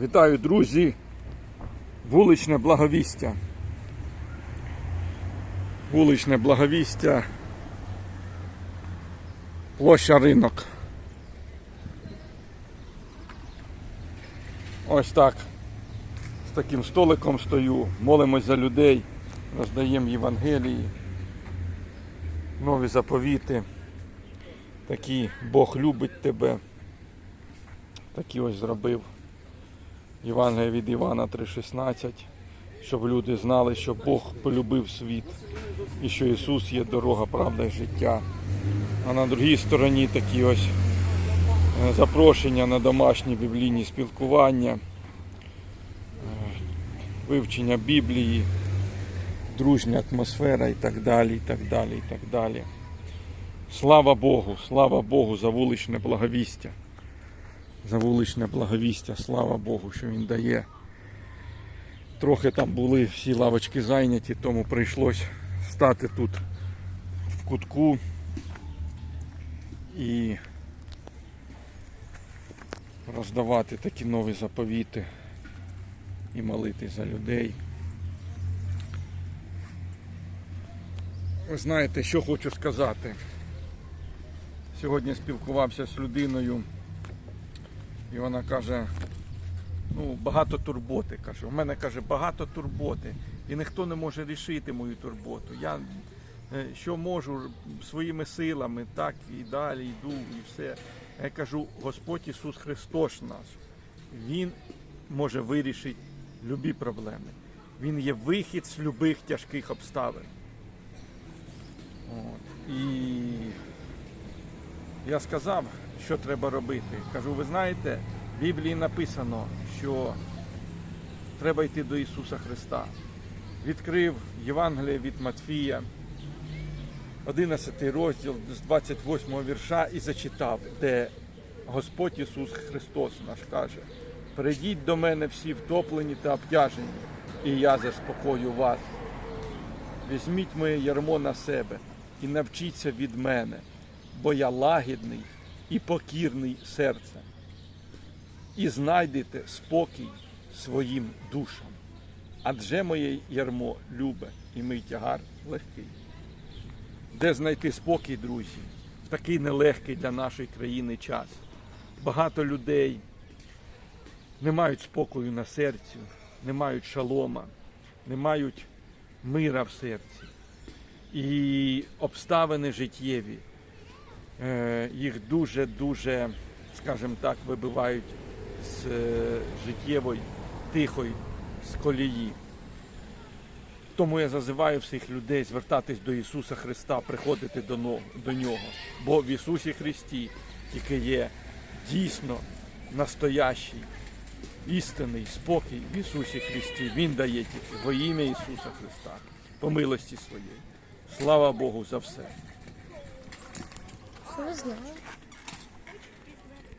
Вітаю, друзі! Вуличне благовістя. Вуличне благовістя. Площа ринок. Ось так. З таким столиком стою, молимось за людей, роздаємо Євангелії, нові заповіти. Такі Бог любить тебе. Такі ось зробив. Євангелія від Івана 3,16, щоб люди знали, що Бог полюбив світ і що Ісус є дорога, правда і життя. А на другій стороні такі ось е, запрошення на домашні біблійні спілкування, е, вивчення Біблії, дружня атмосфера і так далі, і так далі, і так далі. Слава Богу, слава Богу за вуличне благовістя за вуличне благовістя. Слава Богу, що він дає. Трохи там були всі лавочки зайняті, тому прийшлось стати тут в кутку і роздавати такі нові заповіти і молити за людей. Ви знаєте, що хочу сказати. Сьогодні спілкувався з людиною. І вона каже, ну, багато турботи. Каже, у мене каже, багато турботи. І ніхто не може рішити мою турботу. Я е, що можу своїми силами, так і далі йду, і все. Я кажу, Господь Ісус Христос наш, Він може вирішити любі проблеми. Він є вихід з любих тяжких обставин. От. І я сказав, що треба робити. Кажу, ви знаєте, в Біблії написано, що треба йти до Ісуса Христа. Відкрив Євангеліє від Матфія, 11 розділ з 28 вірша і зачитав, де Господь Ісус Христос наш каже: Прийдіть до мене всі втоплені та обтяжені, і я заспокою вас. Візьміть моє ярмо на себе і навчіться від мене, бо я лагідний і покірний серцем, і знайдете спокій своїм душам. Адже моє ярмо любе і мій тягар легкий. Де знайти спокій, друзі, в такий нелегкий для нашої країни час. Багато людей не мають спокою на серці, не мають шалома, не мають мира в серці. І обставини життєві їх дуже-дуже, скажімо так, вибивають з е, життєвої, тихої, з колії. Тому я зазиваю всіх людей звертатись до Ісуса Христа, приходити до Нього. Бо в Ісусі Христі тільки є дійсно настоящий, істинний спокій в Ісусі Христі. Він дає тільки во ім'я Ісуса Христа, по милості своєї. Слава Богу за все. Не знаю.